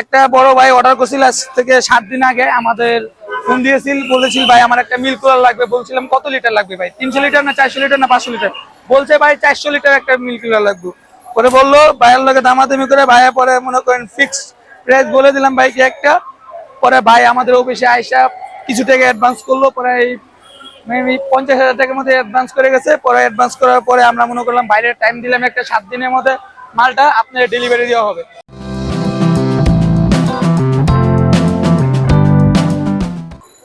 একটা বড় ভাই অর্ডার করছিল আজ থেকে সাত দিন আগে। আমাদের ফোন দিয়েছিল, বলেছিল, ভাই, আমার একটা মিল্ক কুলার লাগবে। বলছিলাম, কত লিটার লাগবে ভাই? তিনশো লিটার না চারশো লিটার না পাঁচশো লিটার বলছে, ভাই, চারশো লিটার একটা মিল্ক কুলার লাগবে। পরে বলল, ভাইয়ের লোকে দামাদামি করে ভাইয়া পরে মনে করেন ফিক্স প্রাইস বলে দিলাম ভাইকে একটা। পরে ভাই আমাদের অফিসে আইসা কিছু টাকা অ্যাডভান্স করল, পরে এই মেবি পঞ্চাশ হাজার টাকার মধ্যে অ্যাডভান্স করে গেছে। পরে অ্যাডভান্স করার পরে আমরা মনে করলাম বাইরের টাইম দিলাম একটা সাত দিনের মধ্যে। মালটা আপনার ডেলিভারি দেওয়া হবে।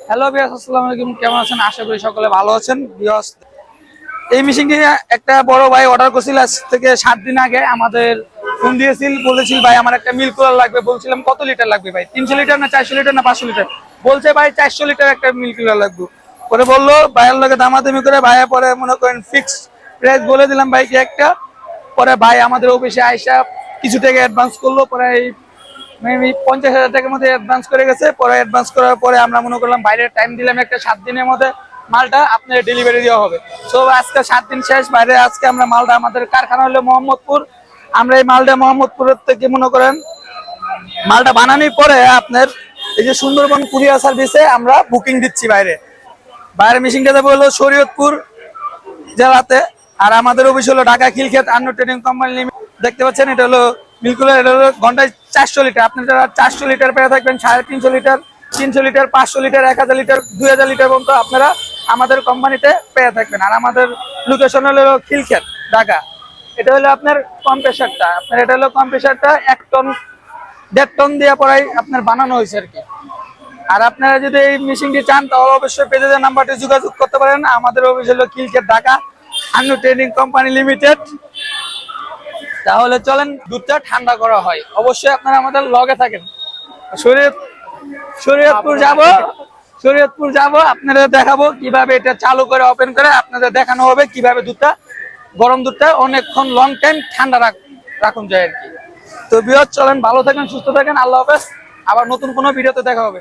হ্যালো বিয়াস আসসালামু আলাইকুম। কেমন আছেন? আশা করি সকলে ভালো আছেন। বিয়াস এই মেশিনটি একটা বড় ভাই অর্ডার করছিল আজ থেকে সাত দিন আগে। আমাদের ফোন দিয়েছিল, বলেছিল, ভাই, আমার একটা মিল্ক কুলার লাগবে। বলছিলাম, কত লিটার লাগবে ভাই? তিনশো লিটার না চারশো লিটার না পাঁচশো লিটার বলছে, ভাই, চারশো লিটার একটা মিল্ক কুলার লাগবে। পরে বলল, ভাইয়ের লোকে দামাদামি করে ভাইয়া পরে মনে করেন ফিক্স প্রাইস বলে দিলাম ভাইকে একটা। পরে ভাই আমাদের অফিসে আইসা কিছু টাকা অ্যাডভান্স করল। পরে এই মেবি পঞ্চাশ হাজার টাকার মধ্যে অ্যাডভান্স করে গেছে। পরে অ্যাডভান্স করার পরে আমরা মনে করলাম বাইরের টাইম দিলাম একটা সাত দিনের মধ্যে মালটা আপনার ডেলিভারি দেওয়া হবে। তো আজকে সাত দিন শেষ, বাইরে আজকে আমরা মালটা আমাদের কারখানা হলো মোহাম্মদপুর। আমরা এই মালটা মোহাম্মদপুরের থেকে মনে করেন, মালটা বানানোর পরে আপনার এই যে সুন্দরবন কুরিয়ার সার্ভিসে আমরা বুকিং দিচ্ছি বাইরে। বাইরের মেশিনটা যাবে হলো শরীয়তপুর জেলাতে। আর আমাদের অফিস হলো Dhaka Khilkhet Annu trading company limited দেখতে পাচ্ছেন, এটা হলো হলো ঘন্টায় চারশো লিটার। আপনি যারা চারশো লিটার পেয়ে থাকবেন, সাড়ে তিনশো লিটার তিনশো লিটার, পাঁচশো লিটার, এক হাজার লিটার, দুই হাজার লিটার পর্যন্ত আপনারা আমাদের কোম্পানিতে পেয়ে থাকবেন। আর আমাদের লোকেশন হলো খিলক্ষেত, ঢাকা। এটা হলো আপনার কম্প্রেসারটা আপনার এটা হলো কম্প্রেসারটা এক টন, দেড় টন দিয়ে পড়াই আপনার বানানো হয়েছে আর কি। আর আপনারা যদি এই মেশিনটি চান, তাহলে অবশ্যই পেজের নাম্বারটি যোগাযোগ করতে পারেন। আমাদের অফিস হলো Khilkhet Dhaka. Annu trading company limited. তাহলে চলেন দুধটা ঠান্ডা করা হয়। অবশ্যই আপনারা আমাদের লগে থাকেন। শরীয়ত শরীয়তপুর যাব। শরীয়তপুর যাব, আপনাদের দেখাবো কীভাবে এটা চালু করে ওপেন করে, আপনাদের দেখানো হবে কীভাবে দুধটা, গরম দুধটা অনেকক্ষণ লং টাইম ঠান্ডা রাখ রাখুন যায় আর কি। তো বিয়ত চলেন, ভালো থাকেন, সুস্থ থাকেন, আল্লাহ হাফেজ। আবার নতুন কোনো ভিডিওতে দেখা হবে।